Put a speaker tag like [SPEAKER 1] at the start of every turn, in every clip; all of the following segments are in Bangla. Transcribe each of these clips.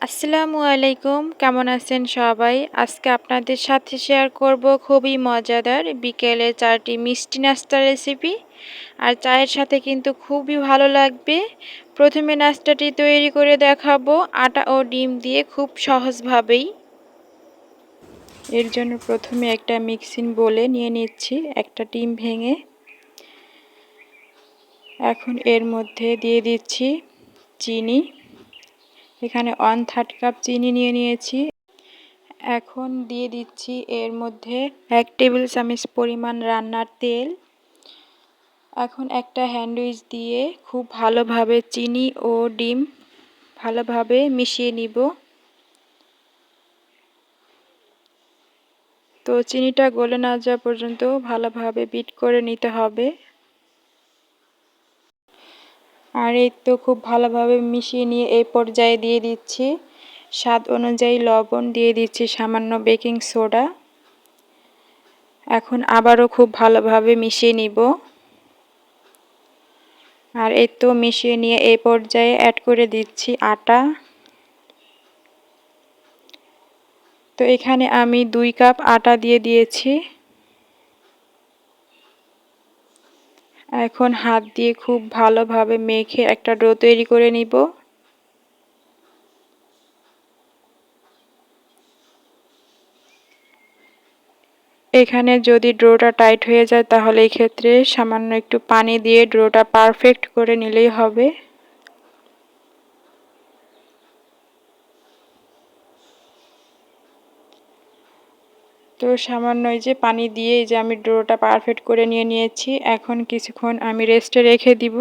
[SPEAKER 1] আসসালামু আলাইকুম, কেমন আছেন সবাই? আজকে আপনাদের সাথে শেয়ার করব খুবই মজাদার বিকেলে চারটি মিষ্টি নাস্তা রেসিপি আর চায়ের সাথে কিন্তু খুবই ভালো লাগবে। প্রথমে নাস্তাটি তৈরি করে দেখাবো, আটা ও ডিম দিয়ে খুব সহজভাবেই। এর জন্য প্রথমে একটা মিক্সিং বলে নিয়ে নিচ্ছি, একটা ডিম ভেঙে। এখন এর মধ্যে দিয়ে দিচ্ছি চিনি। এখানে ওয়ান থার্ড কাপ চিনি নিয়ে নিয়েছি। এখন দিয়ে দিচ্ছি এর মধ্যে এক টেবিল চামচ পরিমাণ রান্নার তেল। এখন একটা হ্যান্ডউইচ দিয়ে খুব ভালোভাবে চিনি ও ডিম ভালোভাবে মিশিয়ে নিব। তো চিনিটা গলে না যাওয়া পর্যন্ত ভালোভাবে বিট করে নিতে হবে। আর এই তো খুব ভালোভাবে মিশিয়ে নিয়ে এই পর্যায়ে দিয়ে দিচ্ছি। স্বাদ অনুযায়ী লবণ দিয়ে দিচ্ছি সামান্য বেকিং সোডা। এখন আবারও খুব ভালোভাবে মিশিয়ে নিব। আর এই তো মিশিয়ে নিয়ে এই পর্যায়ে অ্যাড করে দিচ্ছি আটা। তো এখানে আমি দুই কাপ আটা দিয়ে দিয়েছি। এখন হাত দিয়ে খুব ভালোভাবে মেখে একটা ডো তৈরি করে নিব। এখানে যদি ড্রোটা টাইট হয়ে যায় তাহলে এই ক্ষেত্রে সামান্য একটু পানি দিয়ে ড্রোটা পারফেক্ট করে নিলেই হবে। তো সামান্য এই যে পানি দিয়ে যে আমি ডোটা পারফেক্ট করে নিয়ে নিয়েছি, এখন কিছুক্ষণ আমি রেস্টে রেখে দিব।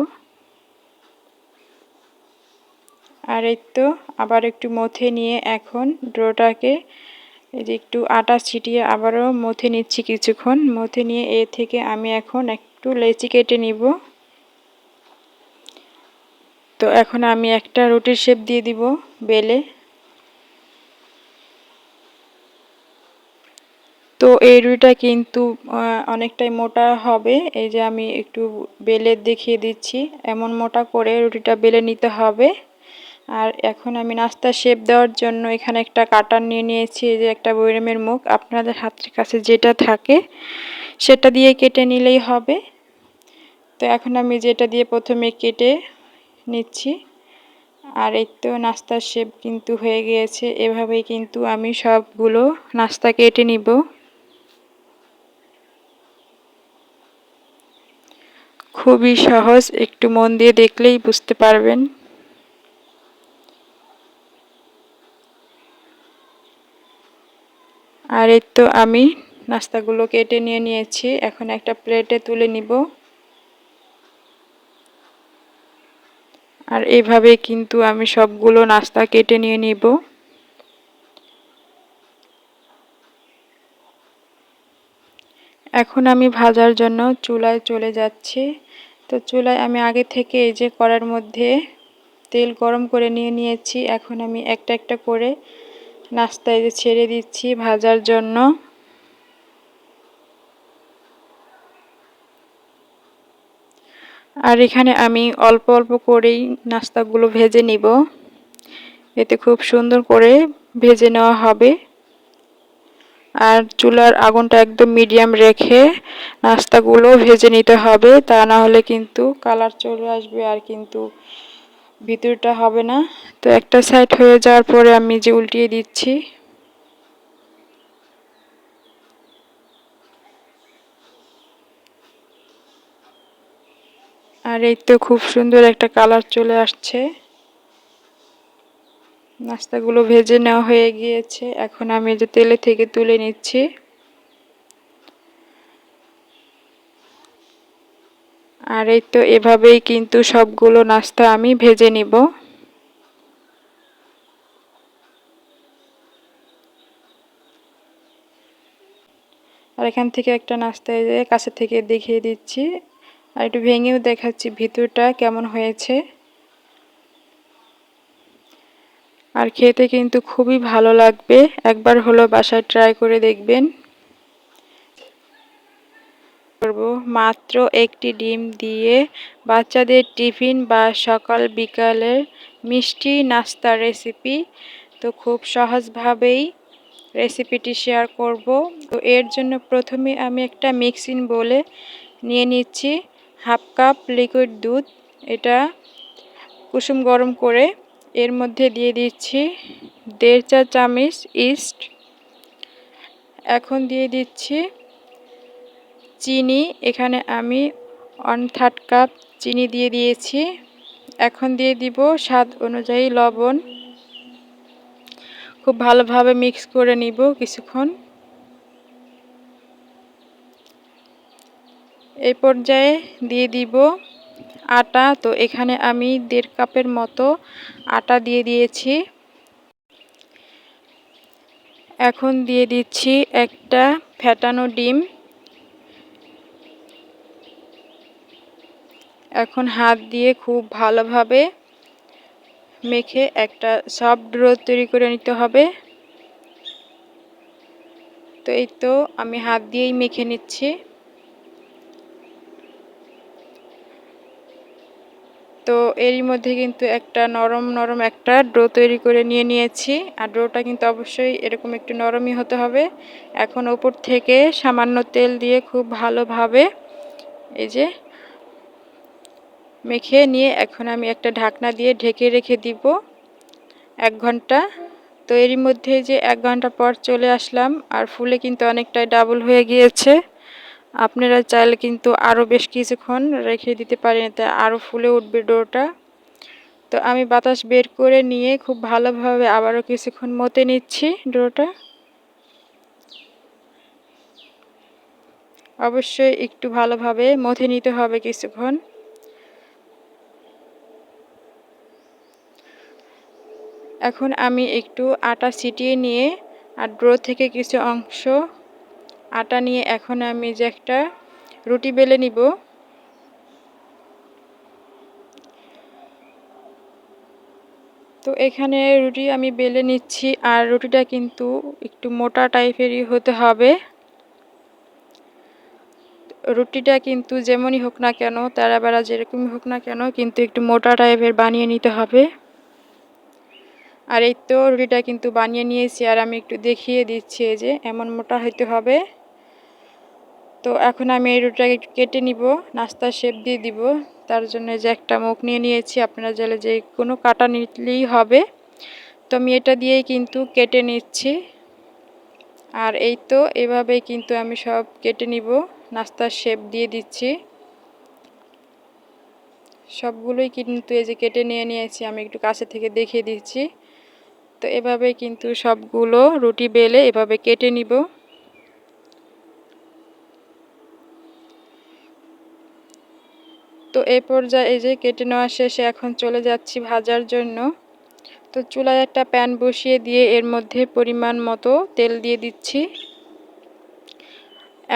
[SPEAKER 1] আর এই তো আবার একটু মথে নিয়ে এখন ডোটাকে এই যে একটু আটা ছিটিয়ে আবারও মথে নিচ্ছি কিছুক্ষণ। মথে নিয়ে এ থেকে আমি এখন একটু লেচি কেটে নিব। তো এখন আমি একটা রুটির শেপ দিয়ে দিব বেলে। তো এই রুটিটা কিন্তু অনেকটাই মোটা হবে। এই যে আমি একটু বেলে দেখিয়ে দিচ্ছি। এমন মোটা করে রুটিটা বেলে নিতে হবে। আর এখন আমি নাস্তা শেপ দেওয়ার জন্য এখানে একটা কাটার নিয়ে নিয়েছি, এই যে একটা বৈরামের মুখ। আপনাদের হাতের কাছে যেটা থাকে, সেটা দিয়ে কেটে নিলেই হবে। তো এখন আমি যেটা দিয়ে প্রথমে কেটে নিচ্ছি। আর এই তো নাস্তার শেপ কিন্তু হয়ে গিয়েছে। এভাবেই কিন্তু আমি সবগুলো নাস্তা কেটে নিব। খুবই সহজ, একটু মন দিয়ে দেখলেই বুঝতে পারবেন। আর এই তো আমি নাস্তাগুলো কেটে নিয়ে নিয়েছি, এখন একটা প্লেটে তুলে নিব। আর এভাবে কিন্তু আমি সবগুলো নাস্তা কেটে নিয়ে নিব। এখন আমি ভাজার জন্য চুলায় চলে যাচ্ছি। তো চুলায় আমি আগে থেকে এই যে কড়ার মধ্যে তেল গরম করে নিয়ে নিয়েছি। এখন আমি একটা একটা করে নাস্তায় যে ছেড়ে দিচ্ছি ভাজার জন্য। আর এখানে আমি অল্প অল্প করেই নাস্তাগুলো ভেজে নিব। এতে খুব সুন্দর করে ভেজে নেওয়া হবে। আর চুলার আগুনটা একদম মিডিয়াম রেখে নাস্তাগুলো ভেজে নিতে হবে। তা না হলে কিন্তু কালার চলে আসবে আর কিন্তু ভিতরটা হবে না। তো একটা সাইড হয়ে যাওয়ার পরে আমি যে উল্টিয়ে দিচ্ছি। আর এই তো খুব সুন্দর একটা কালার চলে আসছে। নাস্তাগুলো ভেজে নেওয়া হয়ে গিয়েছে। এখন আমি যে তেলে থেকে তুলে নিচ্ছি। আর এই তো এভাবেই কিন্তু সবগুলো নাস্তা আমি ভেজে নিব। আর এখান থেকে একটা নাস্তা কাছে থেকে দেখিয়ে দিচ্ছি। আর একটু ভেঙেও দেখাচ্ছি ভিতরটা কেমন হয়েছে। আর খেতে কিন্তু খুবই ভালো লাগবে। একবার হলো বাসায় ট্রাই করে দেখবেন। করব মাত্র একটি ডিম দিয়ে বাচ্চাদের টিফিন বা সকাল বিকালের মিষ্টি নাস্তা রেসিপি তো খুব সহজভাবেই রেসিপিটি শেয়ার করব। তো এর জন্য প্রথমে আমি একটা মিক্সিং বলে নিয়ে নিচ্ছি। হাফ কাপ লিকুইড দুধ। এটা কুসুম গরম করে এর মধ্যে দিয়ে দিচ্ছি দেড় চা চামচ ইস্ট। এখন দিয়ে দিচ্ছি চিনি। এখানে আমি ওয়ান থার্ড কাপ চিনি দিয়ে দিয়েছি। এখন দিয়ে দিব স্বাদ অনুযায়ী লবণ। খুব ভালোভাবে মিক্স করে নিব কিছুক্ষণ। এই পর্যায়ে দিয়ে দিব আটা, তো এখানে আমি দেড় কাপের মতো আটা দিয়ে দিয়েছি। এখন দিয়ে দিচ্ছি একটা ফ্যাটানো ডিম। এখন হাত দিয়ে খুব ভালোভাবে মেখে একটা সফট ড্রো তৈরি করে নিতে হবে। তো এই তো আমি হাত দিয়েই মেখে নিচ্ছি। তো এরই মধ্যে কিন্তু একটা নরম নরম একটা ড্রো তৈরি করে নিয়ে নিয়েছি। আর ড্রোটা কিন্তু অবশ্যই এরকম একটু নরমই হতে হবে। এখন ওপর থেকে সামান্য তেল দিয়ে খুব ভালোভাবে এই যে মেখে নিয়ে এখন আমি একটা ঢাকনা দিয়ে ঢেকে রেখে দিব এক ঘণ্টা। তো এরই মধ্যে যে এক ঘণ্টা পর চলে আসলাম, আর ফুলে কিন্তু অনেকটাই ডাবল হয়ে গিয়েছে। আপনারা চাইলে কিন্তু আরও বেশ কিছুক্ষণ রেখে দিতে পারেন এতে আরও ফুলে উঠবে ডোটা। তো আমি বাতাস বের করে নিয়ে খুব ভালোভাবে আবারও কিছুক্ষণ মতে নিচ্ছি ডোটা। অবশ্যই একটু ভালোভাবে মথে নিতে হবে কিছুক্ষণ। এখন আমি একটু আটা ছিটিয়ে নিয়ে আর ড্রো থেকে কিছু অংশ আটা নিয়ে এখন আমি যে একটা রুটি বেলে নিব। তো এখানে রুটি আমি বেলে নিচ্ছি আর রুটিটা কিন্তু একটু মোটা টাইপেরই হতে হবে। রুটিটা কিন্তু যেমনই হোক না কেন তারা বেড়া যেরকমই হোক না কেন, কিন্তু একটু মোটা টাইপের বানিয়ে নিতে হবে। আর এই তো রুটিটা কিন্তু বানিয়ে নিয়েছি আর আমি একটু দেখিয়ে দিচ্ছি যে, এমন মোটা হইতে হবে। তো এখন আমি এই রুটিটাকে কেটে নিব নাস্তা শেপ দিয়ে দিব। তার জন্য যে একটা মুখ নিয়ে নিয়েছি, আপনারা জলে যে কোনো কাটা নিলেই হবে। তো আমি এটা দিয়েই কিন্তু কেটে নিচ্ছি। আর এই তো এভাবেই কিন্তু আমি সব কেটে নিব, নাস্তার শেপ দিয়ে দিচ্ছি। সবগুলোই কিন্তু এই যে কেটে নিয়ে নিয়েছি, আমি একটু কাছে থেকে দেখিয়ে দিচ্ছি। তো এভাবে কিন্তু সবগুলো রুটি বেলে এভাবে কেটে নিব। তো এই পর্যায়ে এই যে কেটে নেওয়া শেষে এখন চলে যাচ্ছি ভাজার জন্য। তো চুলায় একটা প্যান বসিয়ে দিয়ে এর মধ্যে পরিমাণ মতো তেল দিয়ে দিচ্ছি।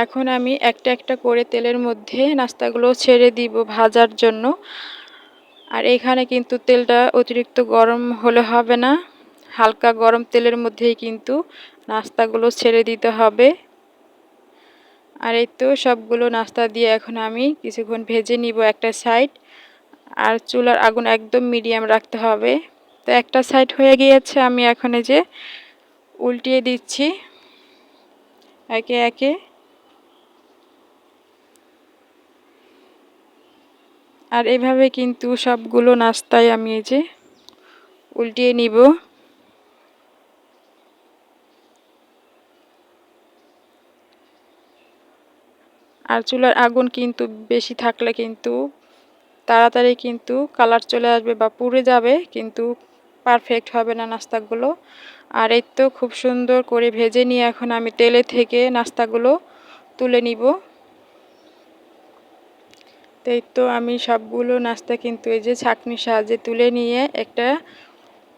[SPEAKER 1] এখন আমি একটা একটা করে তেলের মধ্যে নাস্তাগুলো ছেড়ে দিব ভাজার জন্য। আর এখানে কিন্তু তেলটা অতিরিক্ত গরম হলে হবে না। হালকা গরম তেলের মধ্যেই কিন্তু নাস্তাগুলো ছেড়ে দিতে হবে। আর এই তো সবগুলো নাস্তা দিয়ে এখন আমি কিছুক্ষণ ভেজে নিব একটা সাইড। আর চুলার আগুন একদম মিডিয়াম রাখতে হবে। তো একটা সাইড হয়ে গিয়েছে, আমি এখন এই যে উল্টিয়ে দিচ্ছি। একে একে। আর এভাবে কিন্তু সবগুলো নাস্তায় আমি এই যে উল্টিয়ে নিব। আর চুলার আগুন কিন্তু বেশি থাকলে কিন্তু তাড়াতাড়ি কিন্তু কালার চলে আসবে বা পুড়ে যাবে, কিন্তু পারফেক্ট হবে না নাস্তাগুলো। আর এই তো খুব সুন্দর করে ভেজে নিয়ে এখন আমি তেলে থেকে নাস্তাগুলো তুলে নিব। এই তো আমি সবগুলো নাস্তা কিন্তু এই যে ছাকনির সাহায্যে তুলে নিয়ে একটা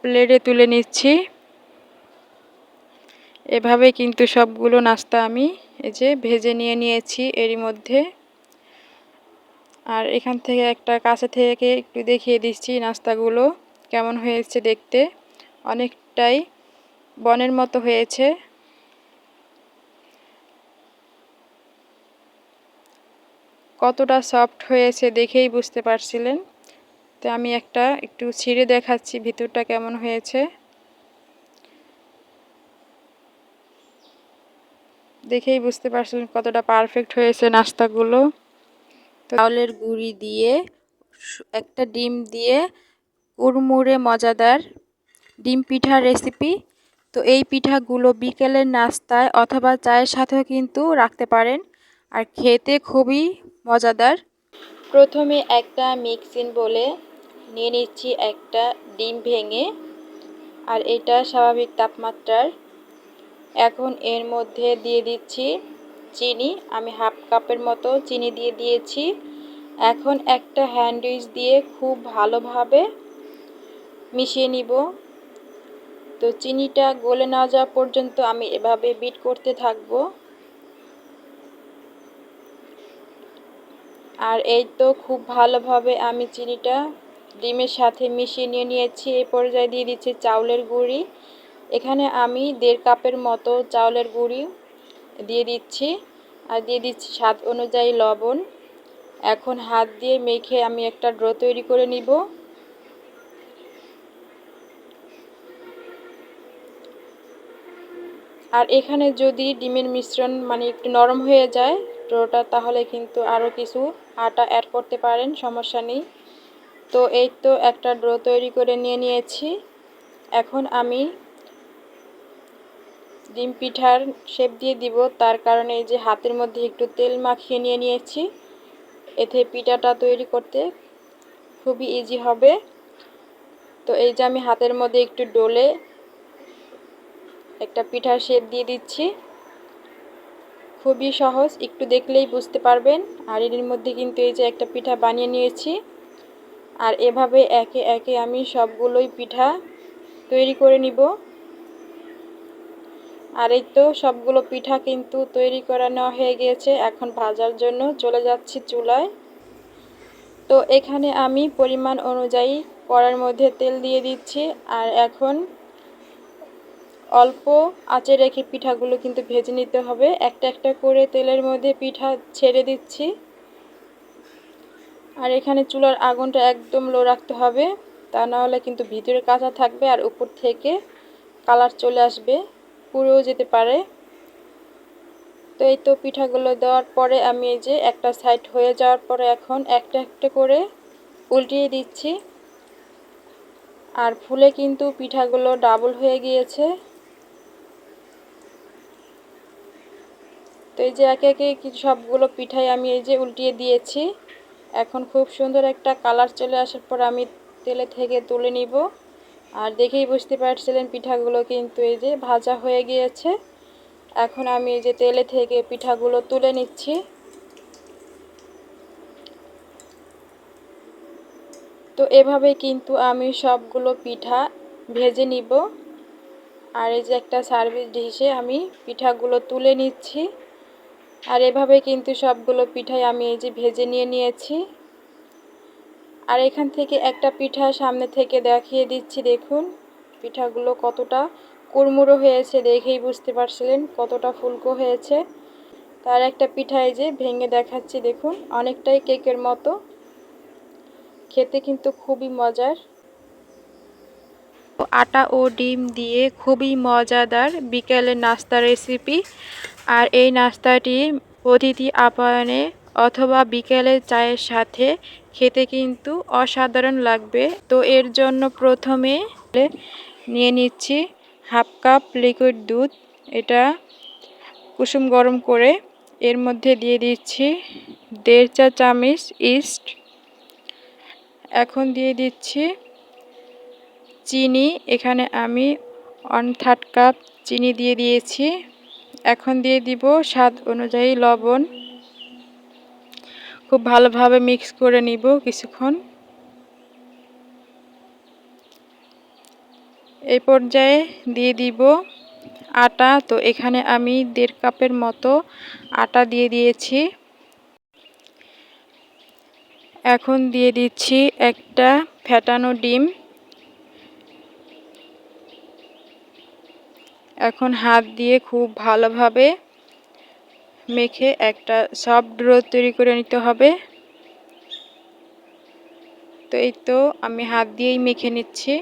[SPEAKER 1] প্লেটে তুলে নিচ্ছি। এভাবে কিন্তু সবগুলো নাস্তা আমি এই যে ভেজে নিয়ে নিয়েছি এরই মধ্যে। আর এখান থেকে একটা কাছে থেকে একটু দেখিয়ে দিচ্ছি নাস্তাগুলো, কেমন হয়েছে দেখতে। অনেকটাই বনের মতো হয়েছে। কতটা সফট হয়েছে দেখেই বুঝতে পারছিলেন। তো আমি একটা একটু ছিঁড়ে দেখাচ্ছি ভিতরটা কেমন হয়েছে। দেখেই বুঝতে পারছিলেন কতটা পারফেক্ট হয়েছে নাস্তাগুলো। চাউলের গুঁড়ি দিয়ে একটা ডিম দিয়ে কুড়মুড়ে মজাদার ডিম পিঠার রেসিপি তো এই পিঠাগুলো বিকেলের নাস্তায় অথবা চায়ের সাথেও কিন্তু রাখতে পারেন। আর খেতে খুবই মজাদার। প্রথমে একটা মিক্সিং বলে নিয়ে নিচ্ছি একটা ডিম ভেঙে। আর এটা স্বাভাবিক তাপমাত্রার এখন এর মধ্যে দিয়ে দিচ্ছি চিনি। আমি হাফ কাপের মতো চিনি দিয়ে দিয়েছি। এখন একটা হ্যান্ডউইচ দিয়ে খুব ভালোভাবে মিশিয়ে নিব। তো চিনিটা গলে না যাওয়া পর্যন্ত আমি এভাবে বিট করতে থাকব। আর এই তো খুব ভালোভাবে আমি চিনিটা ডিমের সাথে মিশিয়ে নিয়ে নিয়েছি। এই পর্যায়ে দিয়ে দিচ্ছি চাউলের গুঁড়ি। এখানে আমি দেড় কাপের মতো চাউলের গুঁড়ি দিয়ে দিচ্ছি। আর দিয়ে দিচ্ছি স্বাদ অনুযায়ী লবণ। এখন হাত দিয়ে মেখে আমি একটা ড্র তৈরি করে নিব। আর এখানে যদি ডিমের মিশ্রণ মানে একটু নরম হয়ে যায় ড্রোটা, তাহলে কিন্তু আরও কিছু আটা অ্যাড করতে পারেন, সমস্যা নেই। তো এই তো একটা ড্রো তৈরি করে নিয়ে নিয়েছি। এখন আমি ডিম পিঠার শেপ দিয়ে দিব। তার কারণে এই যে হাতের মধ্যে একটু তেল মাখিয়ে নিয়ে নিয়েছি। এতে পিঠাটা তৈরি করতে খুবই ইজি হবে। তো এই যে আমি হাতের মধ্যে একটু ডোলে একটা পিঠার শেপ দিয়ে দিচ্ছি। খুবই সহজ, একটু দেখলেই বুঝতে পারবেন। আর এর মধ্যে কিন্তু এই যে একটা পিঠা বানিয়ে নিয়েছি। আর এভাবে একে একে আমি সবগুলোই পিঠা তৈরি করে নিব। আর এই তো সবগুলো পিঠা কিন্তু তৈরি করা নেওয়া হয়ে গিয়েছে। এখন ভাজার জন্য চলে যাচ্ছি চুলায়। তো এখানে আমি পরিমাণ অনুযায়ী কড়ার মধ্যে তেল দিয়ে দিচ্ছি। আর এখন অল্প আঁচে রেখে পিঠাগুলো কিন্তু ভেজে নিতে হবে। একটা একটা করে তেলের মধ্যে পিঠা ছেড়ে দিচ্ছি। আর এখানে চুলার আগুনটা একদম লো রাখতে হবে। তা না হলে কিন্তু ভিতরে কাঁচা থাকবে আর উপর থেকে কালার চলে আসবে। পুড়েও যেতে পারে। তো এই তো পিঠাগুলো দেওয়ার পরে আমি এই যে একটা সাইড হয়ে যাওয়ার পরে এখন একটা একটা করে উল্টিয়ে দিচ্ছি। আর ফুলে কিন্তু পিঠাগুলো ডাবল হয়ে গিয়েছে। তো এই যে একে একে সবগুলো পিঠাই আমি এই যে উল্টিয়ে দিয়েছি। এখন খুব সুন্দর একটা কালার চলে আসার পর আমি তেলে থেকে তুলে নিব। আর দেখেই বুঝতে পারছিলেন পিঠাগুলো কিন্তু এই যে ভাজা হয়ে গিয়েছে। এখন আমি এই যে তেলে থেকে পিঠাগুলো তুলে নিচ্ছি। তো এভাবে কিন্তু আমি সবগুলো পিঠা ভেজে নিব। আর এই যে একটা সার্ভিস ডিশে আমি পিঠাগুলো তুলে নিচ্ছি। আর এভাবে কিন্তু সবগুলো পিঠাই আমি এই যে ভেজে নিয়ে নিয়েছি। আর এখান থেকে একটা পিঠা সামনে থেকে দেখিয়ে দিচ্ছি, দেখুন। পিঠাগুলো কতটা কুড়মুড়ো হয়েছে দেখেই বুঝতে পারছিলেন কতটা ফুলকো হয়েছে। তার একটা পিঠা এই যে ভেঙে দেখাচ্ছি, দেখুন, অনেকটাই কেকের মতো। খেতে কিন্তু খুবই মজার। আটা ও ডিম দিয়ে খুবই মজাদার বিকেলের নাস্তা রেসিপি। আর এই নাস্তাটি অতিথি আপ্যায়নে অথবা বিকেলে চায়ের সাথে খেতে কিন্তু অসাধারণ লাগবে। তো এর জন্য প্রথমে নিয়ে নিচ্ছি হাফ কাপ লিকুইড দুধ। এটা কুসুম গরম করে এর মধ্যে দিয়ে দিচ্ছি দেড় চা চামচ ইস্ট। এখন দিয়ে দিচ্ছি চিনি। এখানে আমি ওয়ান থার্ড কাপ চিনি দিয়ে দিয়েছি। এখন দিয়ে দিব স্বাদ অনুযায়ী লবণ। খুব ভালোভাবে মিক্স করে নিব কিছুক্ষণ। এই পর্যায়ে দিয়ে দিব আটা। তো এখানে আমি দেড় কাপের মতো আটা দিয়ে দিয়েছি। এখন দিয়ে দিচ্ছি একটা ফ্যাটানো ডিম। এখন হাত দিয়ে খুব ভালোভাবে মেখে একটা সফট ড্রো তৈরি করে নিতে হবে। তো এই তো আমি হাত দিয়েই মেখে নিচ্ছি।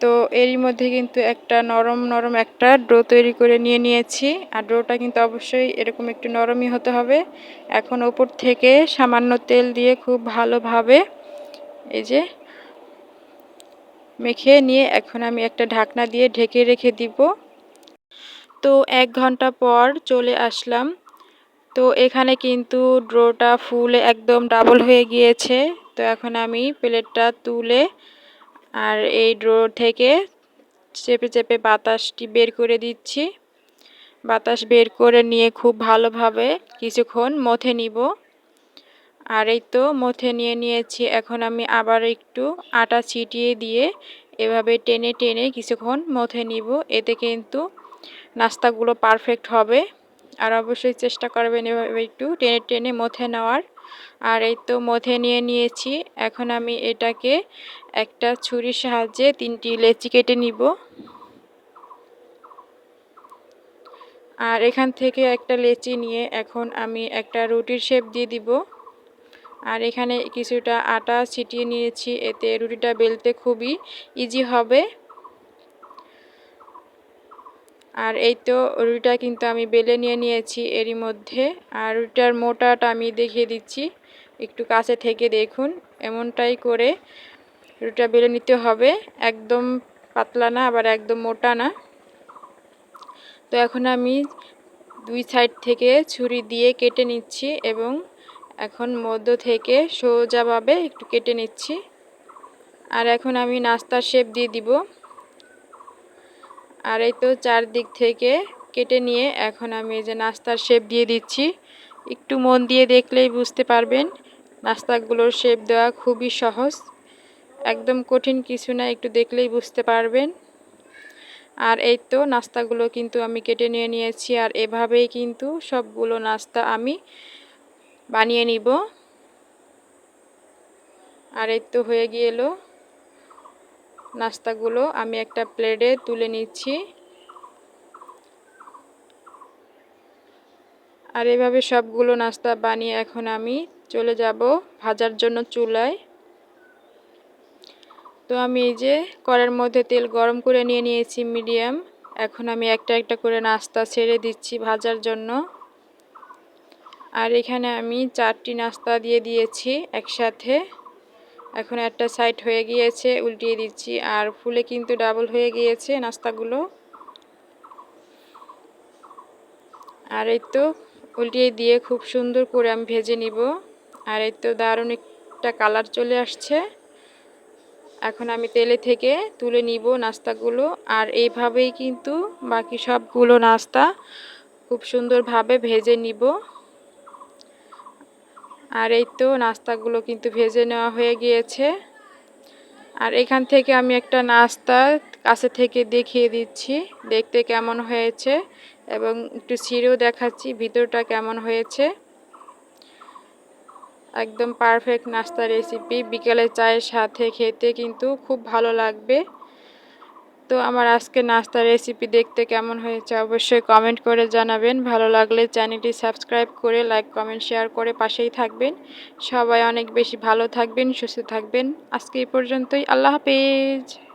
[SPEAKER 1] তো এরই মধ্যে কিন্তু একটা নরম নরম একটা ডো তৈরি করে নিয়ে নিয়েছি। আর ড্রোটা কিন্তু অবশ্যই এরকম একটু নরমই হতে হবে। এখন ওপর থেকে সামান্য তেল দিয়ে খুব ভালোভাবে এই যে মেখে নিয়ে এখন আমি একটা ঢাকনা দিয়ে ঢেকে রেখে দিব। তো এক ঘণ্টা পর চলে আসলাম। তো এখানে কিন্তু ড্রোটা ফুলে একদম ডাবল হয়ে গিয়েছে। তো এখন আমি প্লেটটা তুলে আর এই ড্রো থেকে চেপে চেপে বাতাসটি বের করে দিচ্ছি। বাতাস বের করে নিয়ে খুব ভালোভাবে কিছুক্ষণ মথে নিব। আর এই তো মথে নিয়ে নিয়েছি। এখন আমি আবার একটু আটা ছিটিয়ে দিয়ে এভাবে টেনে টেনে কিছুক্ষণ মথে নিব। এতে কিন্তু নাস্তাগুলো পারফেক্ট হবে। আর অবশ্যই চেষ্টা করবেন এভাবে একটু টেনে টেনে মথে নেওয়ার। আর এই তো মথে নিয়ে নিয়েছি। এখন আমি এটাকে একটা ছুরির সাহায্যে তিনটি লেচি কেটে নিব। আর এখান থেকে একটা লেচি নিয়ে এখন আমি একটা রুটির শেপ দিয়ে দিব। আর এখানে কিছুটা আটা ছিটিয়ে নিয়েছি, এতে রুটিটা বেলতে খুবই ইজি হবে। আর এই তো রুটিটা কিন্তু আমি বেলে নিয়ে নিয়েছি এরই মধ্যে। আর রুটিটার মোটাটা আমি দেখিয়ে দিচ্ছি, একটু কাছে থেকে দেখুন, এমনটাই করে রুটিটা বেলে নিতে হবে। একদম পাতলা না, আবার একদম মোটা না। তো এখন আমি দুই সাইড থেকে ছুরি দিয়ে কেটে নিচ্ছি এবং এখন মধ্য থেকে সোজাভাবে একটু কেটে নিচ্ছি। আর এখন আমি নাস্তার শেপ দিয়ে দিব। আর এই তো চারদিক থেকে কেটে নিয়ে এখন আমি এই যে নাস্তার শেপ দিয়ে দিচ্ছি। একটু মন দিয়ে দেখলেই বুঝতে পারবেন, নাস্তাগুলোর শেপ দেওয়া খুবই সহজ। একদম কঠিন কিছু না, একটু দেখলেই বুঝতে পারবেন। আর এই তো নাস্তাগুলো কিন্তু আমি কেটে নিয়ে নিয়েছি, আর এভাবেই কিন্তু সবগুলো নাস্তা আমি বানিয়ে নিব। আর তো হয়ে গিয়েলো নাস্তাগুলো। আমি একটা প্লেটে তুলে নিচ্ছি। আর এভাবে সবগুলো নাস্তা বানিয়ে এখন আমি চলে যাব ভাজার জন্য চুলায়। তো আমি এই যে কড়ার মধ্যে তেল গরম করে নিয়ে নিয়েছি মিডিয়াম। এখন আমি একটা একটা করে নাস্তা ছেড়ে দিচ্ছি ভাজার জন্য। আর এখানে আমি চারটি নাস্তা দিয়ে দিয়েছি একসাথে। এখন একটা সাইড হয়ে গিয়েছে, উল্টিয়ে দিচ্ছি। আর ফুলে কিন্তু ডাবল হয়ে গিয়েছে নাস্তাগুলো। আর এই তো উল্টিয়ে দিয়ে খুব সুন্দর করে আমি ভেজে নিব। আর এই তো দারুণ একটা কালার চলে আসছে। এখন আমি তেলে থেকে তুলে নিব নাস্তাগুলো। আর এইভাবেই কিন্তু বাকি সবগুলো নাস্তা খুব সুন্দরভাবে ভেজে নিব। আর এই তো নাস্তাগুলো কিন্তু ভেজে নেওয়া হয়ে গিয়েছে। আর এখান থেকে আমি একটা নাস্তা কাছে থেকে দেখিয়ে দিচ্ছি, দেখতে কেমন হয়েছে এবং একটু ছিঁড়েও দেখাচ্ছি ভিতরটা কেমন হয়েছে। একদম পারফেক্ট নাস্তা রেসিপি, বিকেলে চায়ের সাথে খেতে কিন্তু খুব ভালো লাগবে। তো আমার আজকে নাস্তার রেসিপি দেখতে কেমন হয়েছে অবশ্যই কমেন্ট করে জানাবেন। ভালো লাগলে চ্যানেলটি সাবস্ক্রাইব করে লাইক কমেন্ট শেয়ার করে পাশেই থাকবেন। সবাই অনেক বেশি ভালো থাকবেন, সুস্থ থাকবেন। আজকে এই পর্যন্তই। আল্লাহ হাফেজ।